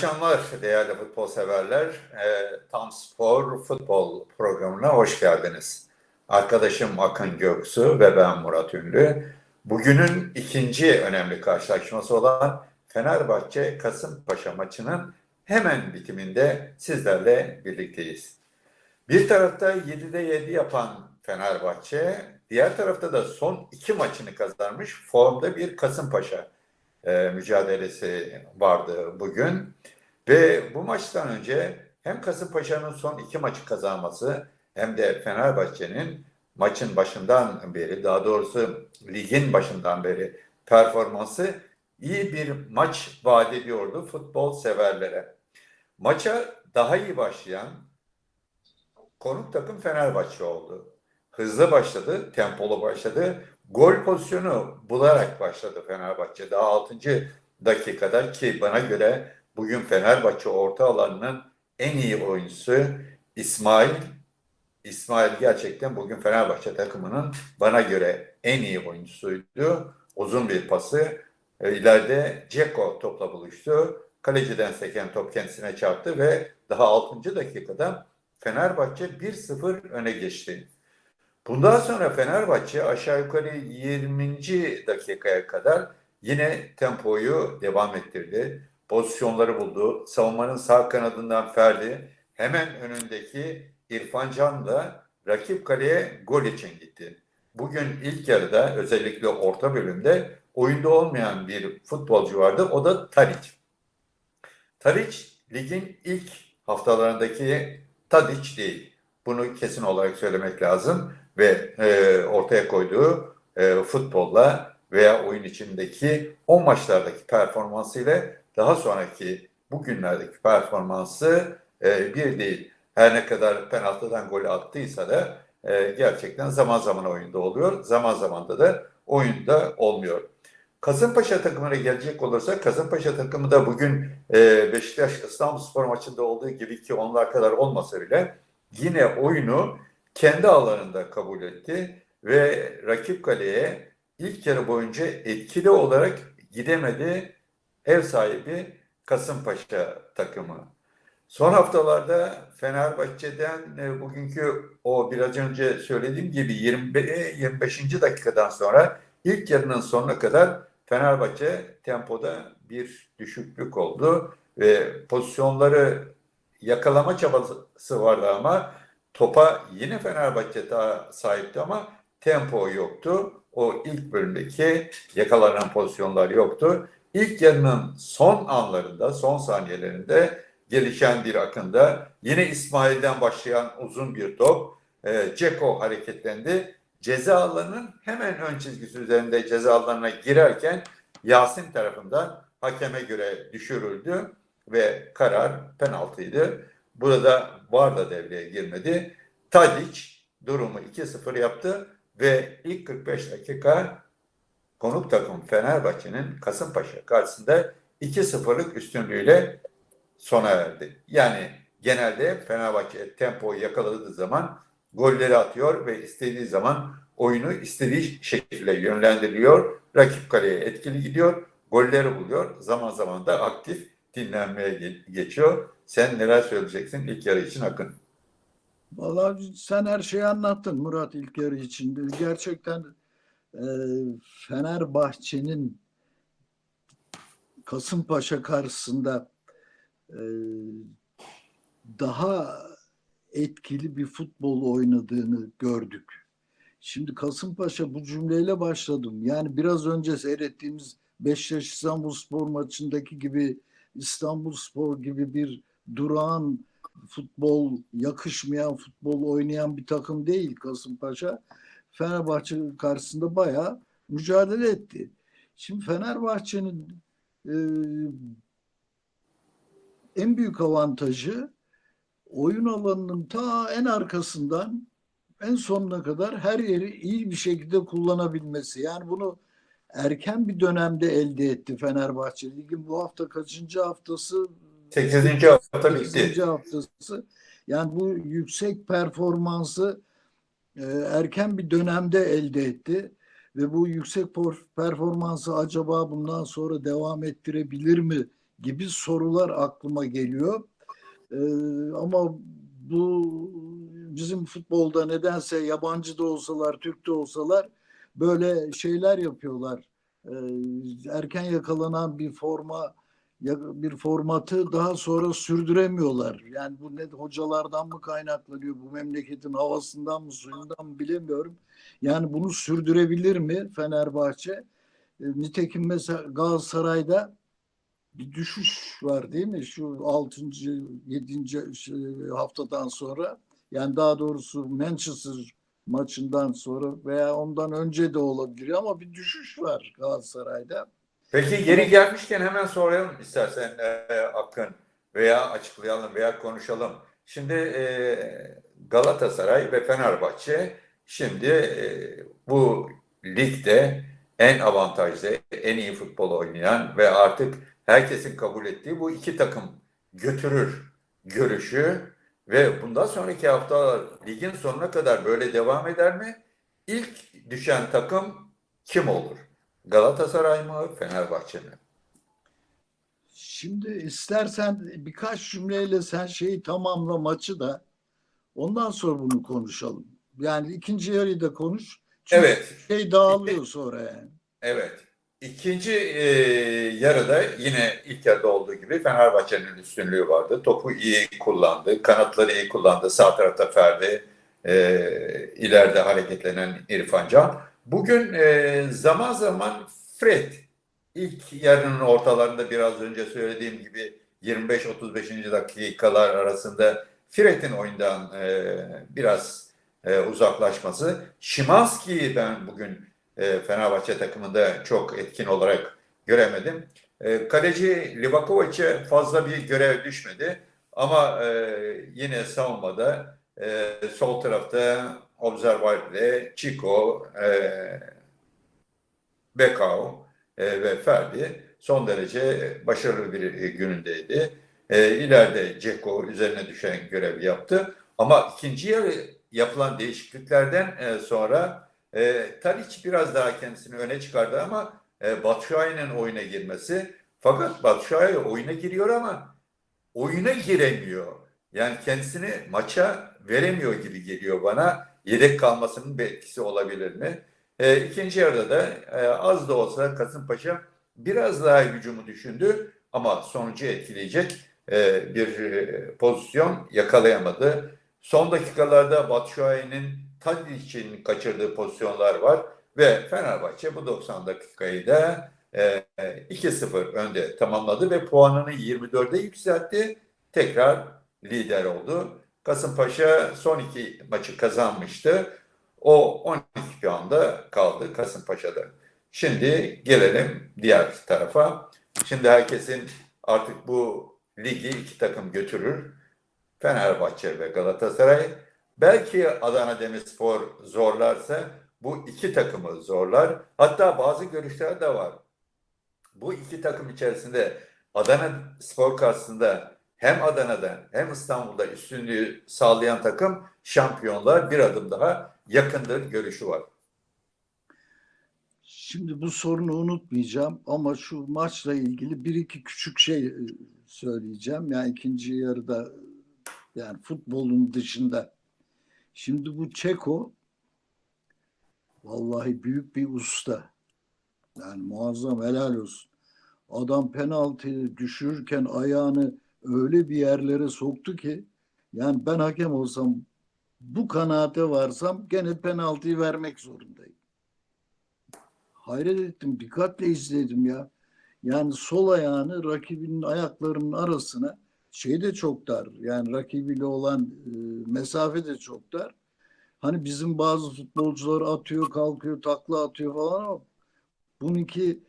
akşamlar değerli futbol severler. Ee, Tam Spor futbol programına hoş geldiniz. Arkadaşım Akın Göksu ve ben Murat Ünlü. Bugünün ikinci önemli karşılaşması olan Fenerbahçe Kasımpaşa maçının hemen bitiminde sizlerle birlikteyiz. Bir tarafta 7'de 7 yapan Fenerbahçe, diğer tarafta da son iki maçını kazanmış formda bir Kasımpaşa e, mücadelesi vardı bugün. Ve bu maçtan önce hem Kasımpaşa'nın son iki maçı kazanması hem de Fenerbahçe'nin maçın başından beri daha doğrusu ligin başından beri performansı iyi bir maç vaat ediyordu futbol severlere. Maça daha iyi başlayan konuk takım Fenerbahçe oldu. Hızlı başladı, tempolu başladı. Gol pozisyonu bularak başladı Fenerbahçe. Daha 6. dakikada ki bana göre bugün Fenerbahçe orta alanının en iyi oyuncusu İsmail. İsmail gerçekten bugün Fenerbahçe takımının bana göre en iyi oyuncusuydu. Uzun bir pası. E, ileride Ceko topla buluştu. Kaleciden seken top kendisine çarptı ve daha 6. dakikada Fenerbahçe 1-0 öne geçti. Bundan sonra Fenerbahçe aşağı yukarı 20. dakikaya kadar yine tempoyu devam ettirdi. Pozisyonları buldu. Savunmanın sağ kanadından Ferdi hemen önündeki İrfan Can da rakip kaleye gol için gitti. Bugün ilk yarıda özellikle orta bölümde oyunda olmayan bir futbolcu vardı. O da Tadic. Tadic ligin ilk haftalarındaki Tadic değil. Bunu kesin olarak söylemek lazım ve e, ortaya koyduğu e, futbolla veya oyun içindeki o maçlardaki performansıyla daha sonraki bugünlerdeki performansı e, bir değil. Her ne kadar penaltıdan gol attıysa da e, gerçekten zaman zaman oyunda oluyor. Zaman zaman da da oyunda olmuyor. Kasımpaşa takımına gelecek olursa Kasımpaşa takımı da bugün e, Beşiktaş İstanbulspor maçında olduğu gibi ki onlar kadar olmasa bile yine oyunu kendi alanında kabul etti ve rakip kaleye ilk yarı boyunca etkili olarak gidemedi ev sahibi Kasımpaşa takımı. Son haftalarda Fenerbahçe'den e, bugünkü o biraz önce söylediğim gibi 25. dakikadan sonra ilk yarının sonuna kadar Fenerbahçe tempoda bir düşüklük oldu ve pozisyonları yakalama çabası vardı ama topa yine Fenerbahçe daha sahipti ama tempo yoktu. O ilk bölümdeki yakalanan pozisyonlar yoktu. İlk yarının son anlarında, son saniyelerinde gelişen bir akında yine İsmail'den başlayan uzun bir top. E, Ceko hareketlendi. Ceza alanının hemen ön çizgisi üzerinde ceza alanına girerken Yasin tarafından hakeme göre düşürüldü ve karar penaltıydı. Burada VAR da devreye girmedi. Tadic durumu 2-0 yaptı ve ilk 45 dakika konuk takım Fenerbahçe'nin Kasımpaşa karşısında 2-0'lık üstünlüğüyle sona erdi. Yani genelde Fenerbahçe tempoyu yakaladığı zaman golleri atıyor ve istediği zaman oyunu istediği şekilde yönlendiriyor. Rakip kaleye etkili gidiyor, golleri buluyor. Zaman zaman da aktif dinlenmeye geçiyor. Sen neler söyleyeceksin ilk yarı için Akın? Vallahi sen her şeyi anlattın Murat ilk yarı içinde. Gerçekten e, Fenerbahçe'nin Kasımpaşa karşısında e, daha etkili bir futbol oynadığını gördük. Şimdi Kasımpaşa bu cümleyle başladım. Yani biraz önce seyrettiğimiz Beşiktaş İstanbulspor maçındaki gibi İstanbulspor gibi bir durağan futbol, yakışmayan futbol oynayan bir takım değil Kasımpaşa. Fenerbahçe karşısında bayağı mücadele etti. Şimdi Fenerbahçe'nin e, en büyük avantajı oyun alanının ta en arkasından en sonuna kadar her yeri iyi bir şekilde kullanabilmesi. Yani bunu erken bir dönemde elde etti Fenerbahçe. Ligin bu hafta kaçıncı haftası? 8. hafta bitti. 8. haftası. Yani bu yüksek performansı erken bir dönemde elde etti. Ve bu yüksek performansı acaba bundan sonra devam ettirebilir mi gibi sorular aklıma geliyor. Ee, ama bu bizim futbolda nedense yabancı da olsalar, Türk de olsalar böyle şeyler yapıyorlar. Ee, erken yakalanan bir forma bir formatı daha sonra sürdüremiyorlar. Yani bu ne hocalardan mı kaynaklanıyor, bu memleketin havasından mı, suyundan mı bilemiyorum. Yani bunu sürdürebilir mi Fenerbahçe? E, Nitekim mesela Galatasaray'da bir düşüş var değil mi? Şu 6. 7. şey, haftadan sonra yani daha doğrusu Manchester maçından sonra veya ondan önce de olabilir ama bir düşüş var Galatasaray'da. Peki geri gelmişken hemen soralım istersen e, Akın veya açıklayalım veya konuşalım. Şimdi e, Galatasaray ve Fenerbahçe şimdi e, bu ligde en avantajlı, en iyi futbol oynayan ve artık herkesin kabul ettiği bu iki takım götürür görüşü ve bundan sonraki hafta ligin sonuna kadar böyle devam eder mi? İlk düşen takım kim olur? Galatasaray mı, Fenerbahçe mi? Şimdi istersen birkaç cümleyle sen şeyi tamamla maçı da ondan sonra bunu konuşalım. Yani ikinci yarıyı da konuş. Çünkü Evet, şey dağılıyor sonra yani. evet. İkinci e, yarıda yine ilk yarıda olduğu gibi Fenerbahçe'nin üstünlüğü vardı. Topu iyi kullandı, kanatları iyi kullandı. Sağ tarafta Ferdi, e, ileride hareketlenen İrfan Can. Bugün e, zaman zaman Fred ilk yarının ortalarında biraz önce söylediğim gibi 25-35. dakikalar arasında Fred'in oyundan e, biraz e, uzaklaşması. Şimanski'yi ben bugün e, Fenerbahçe takımında çok etkin olarak göremedim. E, kaleci Livakovic'e fazla bir görev düşmedi. Ama e, yine savunmada e, sol tarafta Observable, Chico, e, Bekao e, ve Ferdi son derece başarılı bir e, günündeydi. E, ileride Ceko üzerine düşen görev yaptı. Ama ikinci yarı yapılan değişikliklerden e, sonra e, Tadic biraz daha kendisini öne çıkardı ama e, Batshuayi'nin oyuna girmesi fakat Batshuayi oyuna giriyor ama oyuna giremiyor. Yani kendisini maça veremiyor gibi geliyor bana. Yedek kalmasının bir etkisi olabilir mi? E, ikinci yarıda da e, az da olsa Kasımpaşa biraz daha hücumu düşündü ama sonucu etkileyecek e, bir e, pozisyon yakalayamadı. Son dakikalarda Batshuayi'nin Tadic'in kaçırdığı pozisyonlar var ve Fenerbahçe bu 90 dakikayı da e, 2-0 önde tamamladı ve puanını 24'e yükseltti. Tekrar lider oldu. Kasımpaşa son iki maçı kazanmıştı. O 12 puanda kaldı Kasımpaşa'da. Şimdi gelelim diğer tarafa. Şimdi herkesin artık bu ligi iki takım götürür. Fenerbahçe ve Galatasaray. Belki Adana Demirspor zorlarsa bu iki takımı zorlar. Hatta bazı görüşler de var. Bu iki takım içerisinde Adana Spor karşısında hem Adana'da hem İstanbul'da üstünlüğü sağlayan takım şampiyonlar bir adım daha yakındır görüşü var. Şimdi bu sorunu unutmayacağım ama şu maçla ilgili bir iki küçük şey e, söyleyeceğim. Yani ikinci yarıda yani futbolun dışında. Şimdi bu Çeko vallahi büyük bir usta. Yani muazzam helal olsun. Adam penaltıyı düşürürken ayağını öyle bir yerlere soktu ki yani ben hakem olsam bu kanaate varsam gene penaltıyı vermek zorundayım. Hayret ettim, dikkatle izledim ya. Yani sol ayağını rakibinin ayaklarının arasına şey de çok dar. Yani rakibiyle olan e, mesafe de çok dar. Hani bizim bazı futbolcular atıyor, kalkıyor, takla atıyor falan ama bununki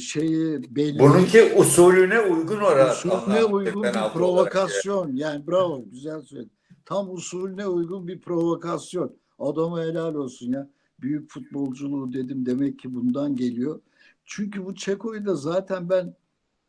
şeyi belli. Bununki usulüne uygun olarak Usulüne uygun bir provokasyon. Yani bravo güzel söyledin. Tam usulüne uygun bir provokasyon. Adama helal olsun ya. Büyük futbolculuğu dedim demek ki bundan geliyor. Çünkü bu Çeko'yu da zaten ben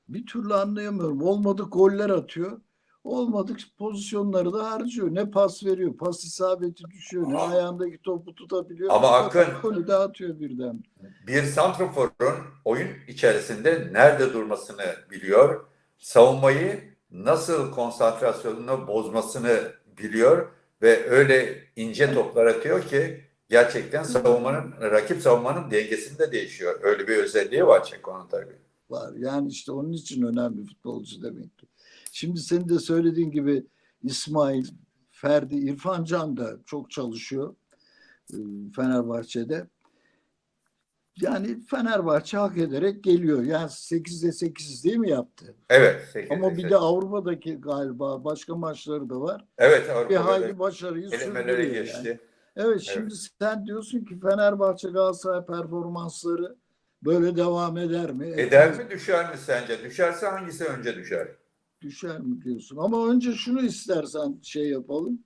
bir türlü anlayamıyorum. Olmadık goller atıyor. Olmadık pozisyonları da harcıyor. Ne pas veriyor, pas isabeti düşüyor, ne ayağındaki topu tutabiliyor. Ama Akın- golü dağıtıyor birden. Bir santraforun oyun içerisinde nerede durmasını biliyor, savunmayı nasıl konsantrasyonunu bozmasını biliyor ve öyle ince toplar atıyor ki gerçekten savunmanın, rakip savunmanın dengesini de değişiyor. Öyle bir özelliği var Çeko'nun tabii. var. Yani işte onun için önemli futbolcu demek ki. Şimdi senin de söylediğin gibi İsmail, Ferdi, İrfan Can da çok çalışıyor e, Fenerbahçe'de. Yani Fenerbahçe hak ederek geliyor. Yani 8'de 8 değil mi yaptı? Evet. sekiz- Ama bir de Avrupa'daki galiba başka maçları da var. evet, Bir Avrupa'da hayli başarıyı sürdürüyor geçti. yani. Evet şimdi sen diyorsun ki Fenerbahçe Galatasaray performansları böyle devam eder mi? Eder mi düşer mi sence? Düşerse hangisi önce düşer? Düşer mi diyorsun? Ama önce şunu istersen şey yapalım.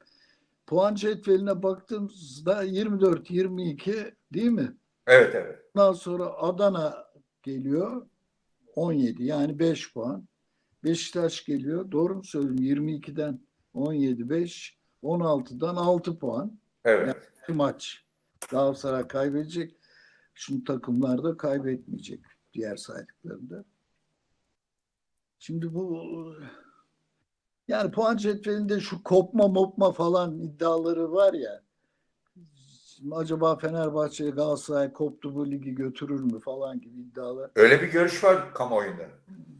Puan cetveline baktığımızda 24-22 değil mi? Evet evet. Ondan sonra Adana geliyor 17 yani 5 puan. Beşiktaş geliyor. Doğru mu söylüyorum? 22'den 17 5 16'dan 6 puan. Evet. Bir maç. Galatasaray kaybedecek. Şimdi takımlar da kaybetmeyecek diğer saydıklarında. Şimdi bu yani puan cetvelinde şu kopma mopma falan iddiaları var ya. Acaba Fenerbahçe Galatasaray koptu bu ligi götürür mü falan gibi iddialar. Öyle bir görüş var kamuoyunda.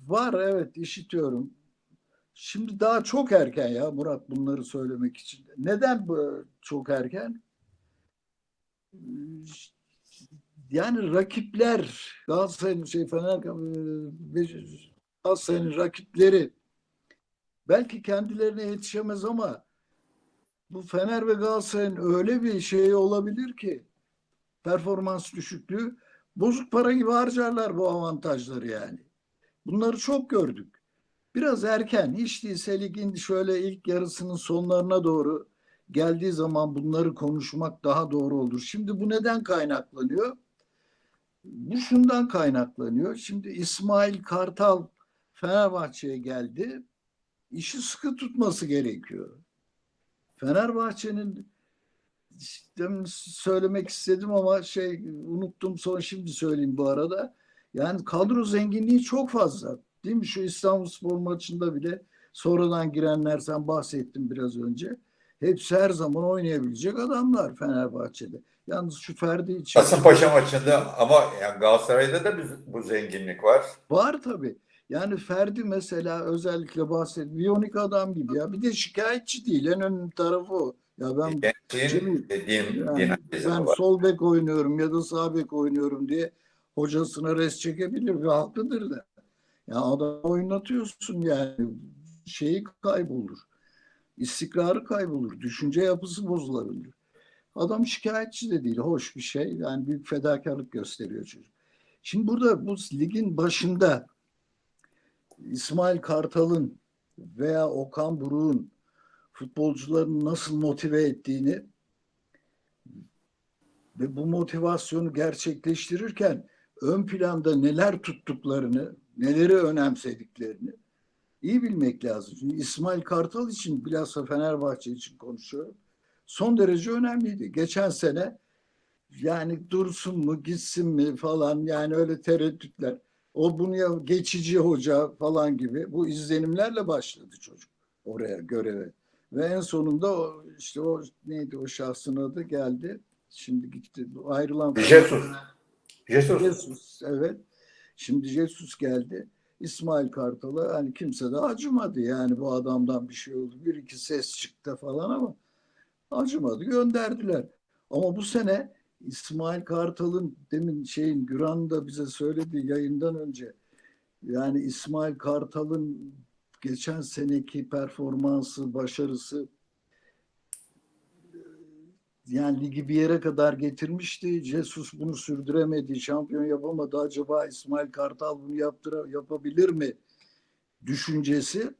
Var evet işitiyorum. Şimdi daha çok erken ya Murat bunları söylemek için. Neden bu çok erken? Yani rakipler Galatasaray'ın şey Fener Galatasaray'ın rakipleri belki kendilerine yetişemez ama bu Fener ve Galatasaray'ın öyle bir şeyi olabilir ki performans düşüklüğü bozuk para gibi harcarlar bu avantajları yani. Bunları çok gördük. Biraz erken hiç değilse ligin şöyle ilk yarısının sonlarına doğru geldiği zaman bunları konuşmak daha doğru olur. Şimdi bu neden kaynaklanıyor? Bu şundan kaynaklanıyor. Şimdi İsmail Kartal Fenerbahçe'ye geldi. İşi sıkı tutması gerekiyor. Fenerbahçe'nin demin söylemek istedim ama şey unuttum sonra şimdi söyleyeyim bu arada. Yani kadro zenginliği çok fazla. Değil mi? Şu İstanbulspor maçında bile sonradan girenler sen bahsettin biraz önce. Hepsi her zaman oynayabilecek adamlar Fenerbahçe'de. Yalnız şu Ferdi için Kasımpaşa maçında ama yani Galatasaray'da da bu, bu zenginlik var. var tabii. Yani Ferdi mesela özellikle bahset. Biyonik adam gibi ya. Bir de şikayetçi değil. En önemli tarafı o. Ya ben Cemil, dediğim yani ben var. sol bek oynuyorum ya da sağ bek oynuyorum diye hocasına res çekebilir ve haklıdır da. Ya adam oynatıyorsun yani şeyi kaybolur. İstikrarı kaybolur. Düşünce yapısı bozulabilir. Adam şikayetçi de değil. Hoş bir şey. Yani büyük fedakarlık gösteriyor çocuk. Şimdi burada bu ligin başında İsmail Kartal'ın veya Okan Buruk'un futbolcuların nasıl motive ettiğini ve bu motivasyonu gerçekleştirirken ön planda neler tuttuklarını, neleri önemsediklerini iyi bilmek lazım. Şimdi İsmail Kartal için bilhassa Fenerbahçe için konuşuyorum. Son derece önemliydi. Geçen sene yani dursun mu gitsin mi falan yani öyle tereddütler. O bunu ya geçici hoca falan gibi bu izlenimlerle başladı çocuk oraya göreve. Ve en sonunda o, işte o neydi o şahsın adı geldi. Şimdi gitti. Ayrılan Jesus. Jesus. Jesus evet. Şimdi Jesus geldi. İsmail Kartal'a hani kimse de acımadı yani bu adamdan bir şey oldu. Bir iki ses çıktı falan ama acımadı gönderdiler. Ama bu sene İsmail Kartal'ın demin şeyin Güran da bize söyledi yayından önce. Yani İsmail Kartal'ın geçen seneki performansı, başarısı yani ligi bir yere kadar getirmişti. Jesus bunu sürdüremedi, şampiyon yapamadı. Acaba İsmail Kartal bunu yaptıra, yapabilir mi? Düşüncesi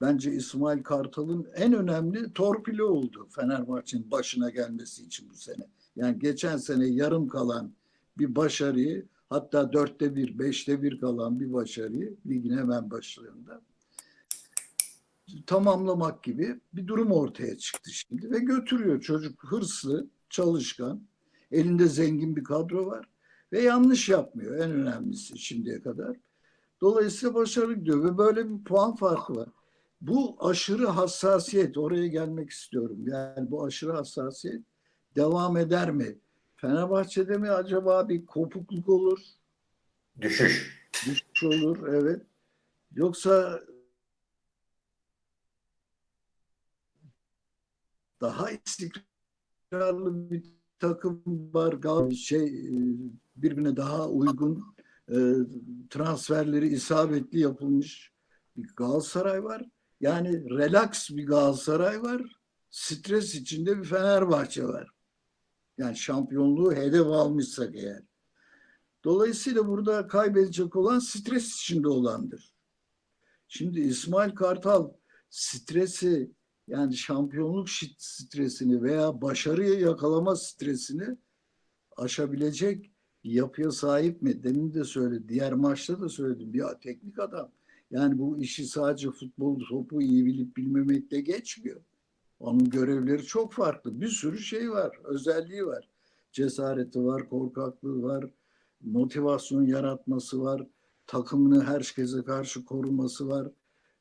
bence İsmail Kartal'ın en önemli torpili oldu Fenerbahçe'nin başına gelmesi için bu sene. Yani geçen sene yarım kalan bir başarıyı hatta dörtte bir, beşte bir kalan bir başarıyı ligin hemen başlarında tamamlamak gibi bir durum ortaya çıktı şimdi ve götürüyor çocuk hırslı, çalışkan, elinde zengin bir kadro var ve yanlış yapmıyor en önemlisi şimdiye kadar. Dolayısıyla başarılı gidiyor ve böyle bir puan farkı var. Bu aşırı hassasiyet oraya gelmek istiyorum. Yani bu aşırı hassasiyet devam eder mi? Fenerbahçe'de mi acaba bir kopukluk olur? Düşüş. Düşüş olur evet. Yoksa daha istikrarlı bir takım var. Şey e, birbirine daha uygun e, transferleri isabetli yapılmış bir Galatasaray var. Yani relax bir Galatasaray var. Stres içinde bir Fenerbahçe var. Yani şampiyonluğu hedef almışsak eğer. Dolayısıyla burada kaybedecek olan stres içinde olandır. Şimdi İsmail Kartal stresi yani şampiyonluk stresini veya başarıyı yakalama stresini aşabilecek yapıya sahip mi? Demin de söyledim. Diğer maçta da söyledim. Bir teknik adam. Yani bu işi sadece futbol topu iyi bilip bilmemekle geçmiyor. Onun görevleri çok farklı. Bir sürü şey var. Özelliği var. Cesareti var, korkaklığı var, motivasyon yaratması var, takımını herkese karşı koruması var,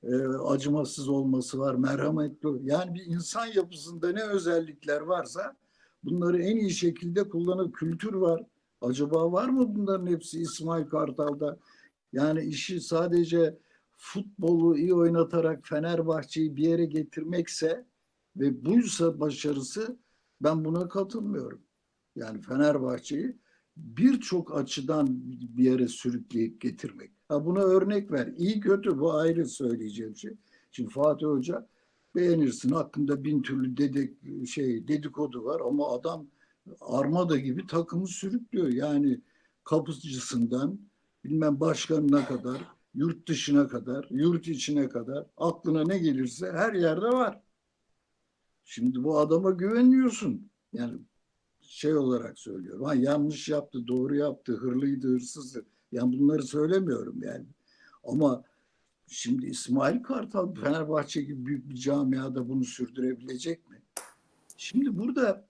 e, acımasız olması var, merhametli. Yani bir insan yapısında ne özellikler varsa bunları en iyi şekilde kullanır. Kültür var. Acaba var mı bunların hepsi İsmail Kartal'da? Yani işi sadece futbolu iyi oynatarak Fenerbahçe'yi bir yere getirmekse ve buysa başarısı ben buna katılmıyorum. Yani Fenerbahçe'yi birçok açıdan bir yere sürükleyip getirmek. Ha buna örnek ver. İyi kötü bu ayrı söyleyeceğim şey. Şimdi Fatih Hoca beğenirsin hakkında bin türlü dedik şey dedikodu var ama adam armada gibi takımı sürüklüyor. Yani kapıcısından bilmem başkanına kadar, yurt dışına kadar, yurt içine kadar aklına ne gelirse her yerde var. Şimdi bu adama güveniyorsun. Yani şey olarak söylüyorum. Ha yanlış yaptı, doğru yaptı, hırlıydı, hırsızdı. Yani bunları söylemiyorum yani. Ama şimdi İsmail Kartal Fenerbahçe gibi büyük bir camiada bunu sürdürebilecek mi? Şimdi burada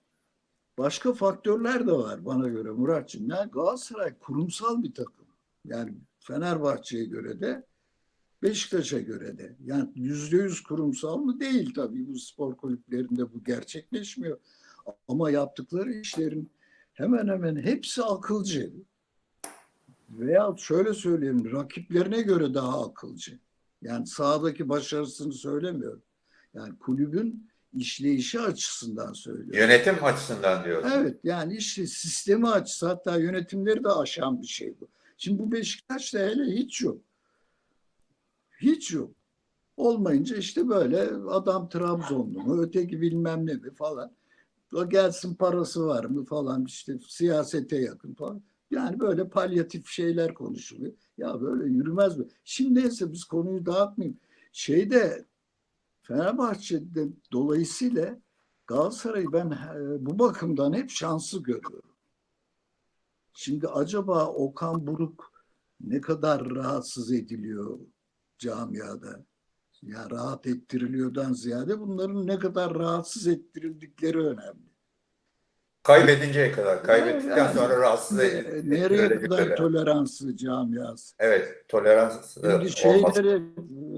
başka faktörler de var bana göre Muratçım. Yani Galatasaray kurumsal bir takım. Yani Fenerbahçe'ye göre de Beşiktaş'a göre de. Yani yüzde yüz kurumsal mı? Değil tabii. Bu spor kulüplerinde bu gerçekleşmiyor. Ama yaptıkları işlerin hemen hemen hepsi akılcı. Veya şöyle söyleyeyim, rakiplerine göre daha akılcı. Yani sahadaki başarısını söylemiyorum. Yani kulübün işleyişi açısından söylüyorum. Yönetim açısından diyorsun. Evet yani işte sistemi açısı hatta yönetimleri de aşan bir şey bu. Şimdi bu Beşiktaş'ta hele hiç yok. Hiç yok. Olmayınca işte böyle adam Trabzonlu mu öteki bilmem ne mi falan. O gelsin parası var mı falan işte siyasete yakın falan. Yani böyle palyatif şeyler konuşuluyor. Ya böyle yürümez mi? Şimdi neyse biz konuyu dağıtmayayım. Şeyde Fenerbahçe'de dolayısıyla Galatasaray'ı ben e, bu bakımdan hep şanslı görüyorum. Şimdi acaba Okan Buruk ne kadar rahatsız ediliyor camiada? Ya rahat ettiriliyordan ziyade bunların ne kadar rahatsız ettirildikleri önemli. Kaybedinceye kadar, kaybettikten Yani sonra rahatsız ne- edildi. nereye kadar toleranslı camiası? Evet, tolerans Şimdi e, olmaz. şeyleri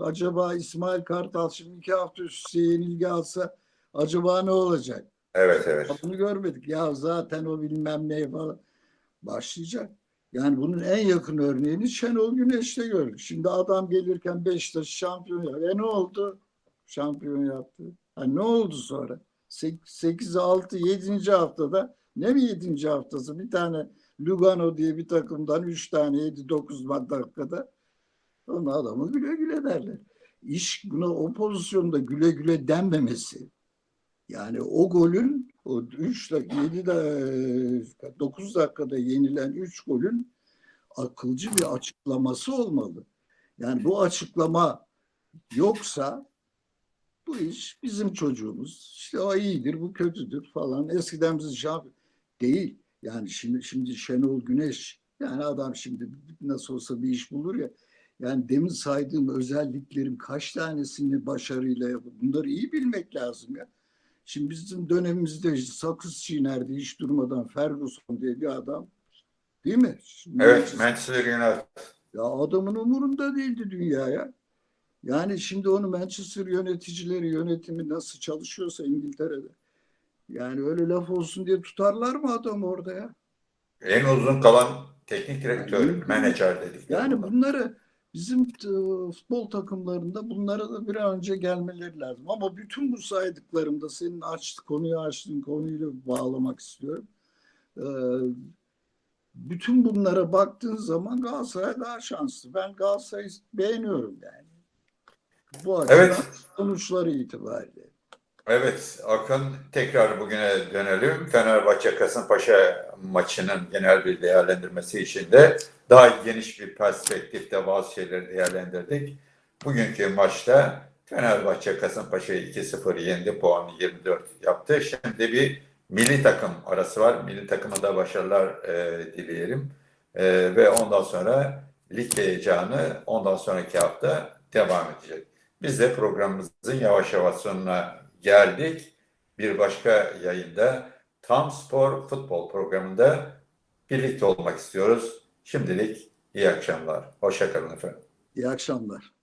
acaba İsmail Kartal şimdi iki hafta üst üste yenilgi alsa acaba ne olacak? Evet, evet. Bunu görmedik. Ya zaten o bilmem ne falan başlayacak. Yani bunun en yakın örneğini Şenol Güneş'te gördük. Şimdi adam gelirken Beşiktaş şampiyon yaptı. E ne oldu? Şampiyon yaptı. Ha, ne oldu sonra? 8, 6, 7. haftada ne mi 7. haftası? Bir tane Lugano diye bir takımdan 3 tane 7, 9 dakikada onu adamı güle güle derler. İş buna o pozisyonda güle güle denmemesi. Yani o golün o 3 dakika 7 de 9 dakikada yenilen 3 golün akılcı bir açıklaması olmalı. Yani bu açıklama yoksa bu iş bizim çocuğumuz. İşte o iyidir, bu kötüdür falan. Eskiden bizim şampiyon değil. Yani şimdi şimdi Şenol Güneş yani adam şimdi nasıl olsa bir iş bulur ya. Yani demin saydığım özelliklerin kaç tanesini başarıyla yapıp bunları iyi bilmek lazım ya. Şimdi bizim dönemimizde işte sakız çiğnerdi hiç durmadan Ferguson diye bir adam. Değil mi? Şimdi Evet, Manchester United. ya adamın umurunda değildi dünyaya. Yani şimdi onu Manchester yöneticileri, yönetimi nasıl çalışıyorsa İngiltere'de. Yani öyle laf olsun diye tutarlar mı adam orada ya? En uzun kalan teknik direktör, Yani- menajer dedik. Yani bunları bizim e, futbol takımlarında bunlara da bir an önce gelmeleri lazım. Ama bütün bu saydıklarımda senin aç, konuyu açtığın konuyla bağlamak istiyorum. Ee, bütün bunlara baktığın zaman Galatasaray daha şanslı. Ben Galatasaray'ı beğeniyorum yani. Bu açıdan Evet. sonuçları itibariyle. Evet, Akın tekrar bugüne dönelim. Fenerbahçe Kasımpaşa maçının genel bir değerlendirmesi için de daha geniş bir perspektifte bazı şeyleri değerlendirdik. Bugünkü maçta Fenerbahçe Kasımpaşa'yı 2-0 yendi, puanı 24 yaptı. Şimdi bir milli takım arası var. Milli takıma da başarılar e, dileyelim. E, ve ondan sonra lig heyecanı ondan sonraki hafta devam edecek. Biz de programımızın yavaş yavaş sonuna geldik. Bir başka yayında Tam Spor Futbol programında birlikte olmak istiyoruz. Şimdilik iyi akşamlar. Hoşçakalın efendim. İyi akşamlar.